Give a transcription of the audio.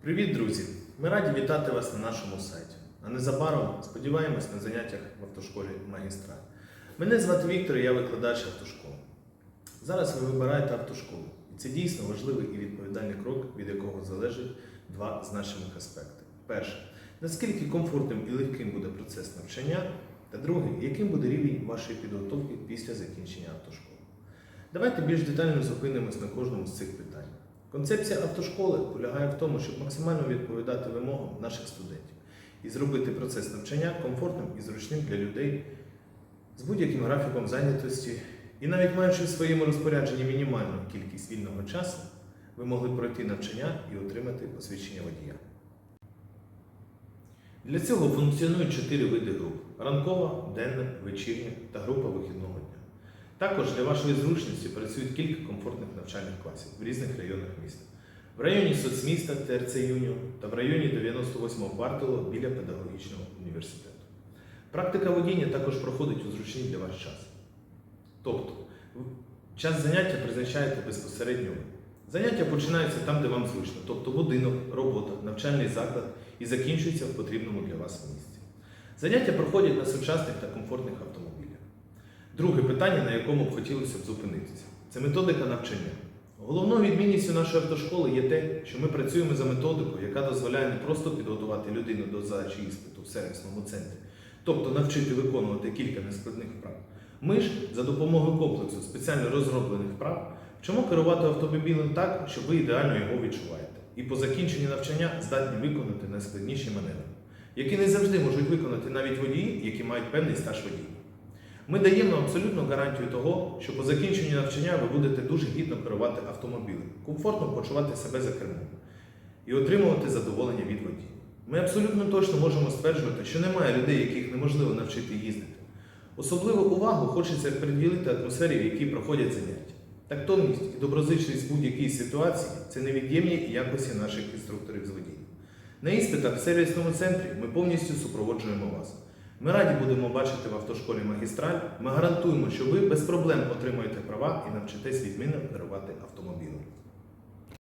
Привіт, друзі! Ми раді вітати вас на нашому сайті. А незабаром сподіваємось на заняттях в автошколі магістраль. Мене звати Віктор, і я викладач автошколи. Зараз ви вибираєте автошколу. І це дійсно важливий і відповідальний крок, від якого залежить два значимих аспекти. Перше, наскільки комфортним і легким буде процес навчання, та другий, яким буде рівень вашої підготовки після закінчення автошколи. Давайте більш детально зупинимось на кожному з цих питань. Концепція автошколи полягає в тому, щоб максимально відповідати вимогам наших студентів і зробити процес навчання комфортним і зручним для людей з будь-яким графіком зайнятості. І навіть маючи в своєму розпорядженні мінімальну кількість вільного часу, ви могли пройти навчання і отримати посвідчення водія. Для цього функціонують чотири види груп: ранкова, денна, вечірня та група вихідного дня. Також для вашої зручності працюють кілька комфортних навчальних класів в різних районах міста. В районі соцміста ТРЦ Юніон та в районі 98-го кварталу біля педагогічного університету. Практика водіння також проходить у зручний для вас час. Тобто, час заняття призначаєте безпосередньо. Заняття починаються там, де вам зручно, тобто будинок, робота, навчальний заклад і закінчуються в потрібному для вас місці. Заняття проходять на сучасних та комфортних автомобілях. Друге питання, на якому б хотілося б зупинитися, це методика навчання. Головною відмінністю нашої автошколи є те, що ми працюємо за методикою, яка дозволяє не просто підготувати людину до задачі іспиту в сервісному центрі, тобто навчити виконувати кілька нескладних вправ. Ми ж за допомогою комплексу спеціально розроблених вправ вчимо керувати автомобілем так, щоб ви ідеально його відчуваєте. І по закінченні навчання здатні виконати найскладніші маневри, які не завжди можуть виконати навіть водії, які мають певний стаж водіння. Ми даємо абсолютну гарантію того, що по закінченню навчання ви будете дуже гідно керувати автомобілем, комфортно почувати себе за кермом і отримувати задоволення від водія. Ми абсолютно точно можемо стверджувати, що немає людей, яких неможливо навчити їздити. Особливу увагу хочеться приділити атмосфері, в якій проходять заняття. Тактовність і доброзичність в будь-якій ситуації це невід'ємні якості наших інструкторів з водіння. На іспитах в сервісному центрі ми повністю супроводжуємо вас. Ми раді будемо бачити в автошколі магістраль. Ми гарантуємо, що ви без проблем отримаєте права і навчитесь відмінно керувати автомобілем.